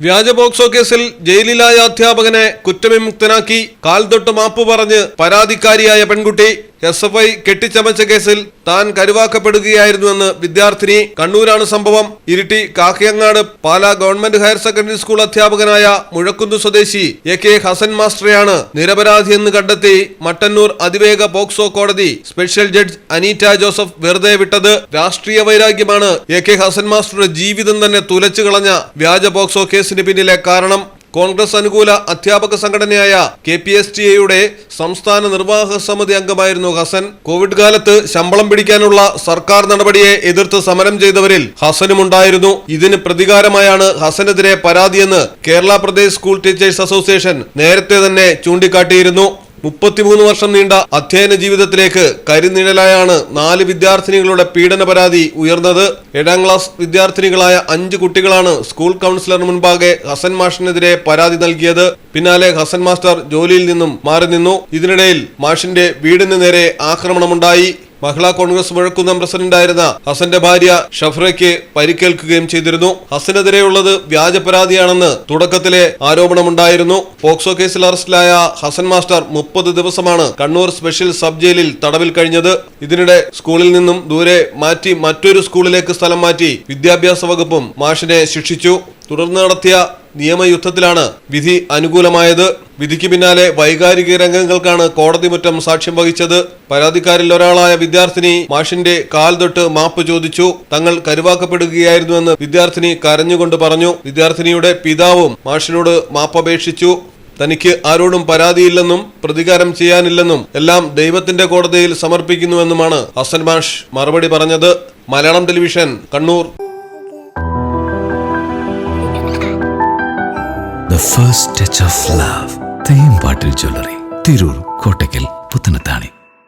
വ്യാജ പോക്സോ കേസിൽ ജയിലിലായ അധ്യാപകനെ കുറ്റവിമുക്തനാക്കി കാൽ തൊട്ട് മാപ്പ് പറഞ്ഞ് പരാതിക്കാരിയായ പെൺകുട്ടി എസ് എഫ് ഐ കെട്ടിച്ചമച്ച കേസിൽ താൻ കരുവാക്കപ്പെടുകയായിരുന്നുവെന്ന് വിദ്യാർത്ഥിനി കണ്ണൂരാണ് സംഭവം. Iritty Kakkayangad Pala government higher secondary school അധ്യാപകനായ മുഴക്കുന്ന് സ്വദേശി എ കെ ഹസൻ മാസ്റ്ററെയാണ് നിരപരാധിയെന്ന് കണ്ടെത്തി മട്ടന്നൂർ അതിവേഗ പോക്സോ കോടതി സ്പെഷ്യൽ ജഡ്ജ് അനീറ്റ ജോസഫ് വെറുതെ വിട്ടത്. രാഷ്ട്രീയ വൈരാഗ്യമാണ് എ കെ ഹസൻ മാസ്റ്ററുടെ ജീവിതം തന്നെ തുലച്ചു കളഞ്ഞ വ്യാജ പോക്സോ കേസിന് പിന്നിലെ കാരണം കോൺഗ്രസ് അനുകൂല അധ്യാപക സംഘടനയായ കെ പി എസ് ടി എയുടെ സംസ്ഥാന നിർവാഹക സമിതി അംഗമായിരുന്നു ഹസൻ. കോവിഡ് കാലത്ത് ശമ്പളം പിടിക്കാനുള്ള സർക്കാർ നടപടിയെ എതിർത്ത് സമരം ചെയ്തവരിൽ ഹസനുമുണ്ടായിരുന്നു ഇതിന് പ്രതികാരമായാണ് ഹസനെതിരെ പരാതിയെന്ന് Kerala Pradesh school teachers association നേരത്തെ തന്നെ ചൂണ്ടിക്കാട്ടിയിരുന്നു. മുപ്പത്തിമൂന്ന് വർഷം നീണ്ട അധ്യയന ജീവിതത്തിലേക്ക് കരിനിഴലായാണ് നാല് വിദ്യാർത്ഥിനികളുടെ പീഡന പരാതി ഉയർന്നത്. ഏഴാം ക്ലാസ് വിദ്യാർത്ഥിനികളായ അഞ്ച് കുട്ടികളാണ് സ്കൂൾ കൗൺസിലറിന് മുൻപാകെ ഹസൻ മാഷിനെതിരെ പരാതി നൽകിയത്. പിന്നാലെ ഹസൻ മാസ്റ്റർ ജോലിയിൽ നിന്നും മാറി നിന്നു. ഇതിനിടയിൽ മാഷിന്റെ വീടിന് നേരെ ആക്രമണമുണ്ടായി. മഹിളാ കോൺഗ്രസ് മുഴക്കുന്ന പ്രസിഡന്റായിരുന്ന ഹസന്റെ ഭാര്യ ഷഫ്രയ്ക്ക് പരിക്കേൽക്കുകയും ചെയ്തിരുന്നു. ഹസനെതിരെയുള്ളത് വ്യാജ പരാതിയാണെന്ന് തുടക്കത്തിലെ ആരോപണമുണ്ടായിരുന്നു. പോക്സോ കേസിൽ അറസ്റ്റിലായ ഹസൻ മാസ്റ്റർ മുപ്പത് ദിവസമാണ് കണ്ണൂർ സ്പെഷ്യൽ സബ് ജയിലിൽ തടവിൽ കഴിഞ്ഞത്. ഇതിനിടെ സ്കൂളിൽ നിന്നും ദൂരെ മാറ്റി മറ്റൊരു സ്കൂളിലേക്ക് സ്ഥലം മാറ്റി വിദ്യാഭ്യാസ വകുപ്പും മാഷിനെ ശിക്ഷിച്ചു. തുടർന്ന് നടത്തിയ നിയമയുദ്ധത്തിലാണ് വിധി അനുകൂലമായത്. വിധിക്ക് പിന്നാലെ വൈകാരിക രംഗങ്ങൾക്കാണ് കോടതി മുറ്റം സാക്ഷ്യം വഹിച്ചത്. പരാതിക്കാരിൽ ഒരാളായ വിദ്യാർത്ഥിനി മാഷിന്റെ കാൽ തൊട്ട് മാപ്പ് ചോദിച്ചു. തങ്ങൾ കരുവാക്കപ്പെടുകയായിരുന്നുവെന്ന് വിദ്യാർത്ഥിനി കരഞ്ഞുകൊണ്ട് പറഞ്ഞു. വിദ്യാർത്ഥിനിയുടെ പിതാവും മാഷിനോട് മാപ്പപേക്ഷിച്ചു. തനിക്ക് ആരോടും പരാതിയില്ലെന്നും പ്രതികാരം ചെയ്യാനില്ലെന്നും എല്ലാം ദൈവത്തിന്റെ കോടതിയിൽ സമർപ്പിക്കുന്നുവെന്നുമാണ് ഹസൻ മാഷ് മറുപടി പറഞ്ഞത്. Malayalam television Kannur. The first touch of love. Thembattil jewellery. Tirur Kottakkal Puthanathani.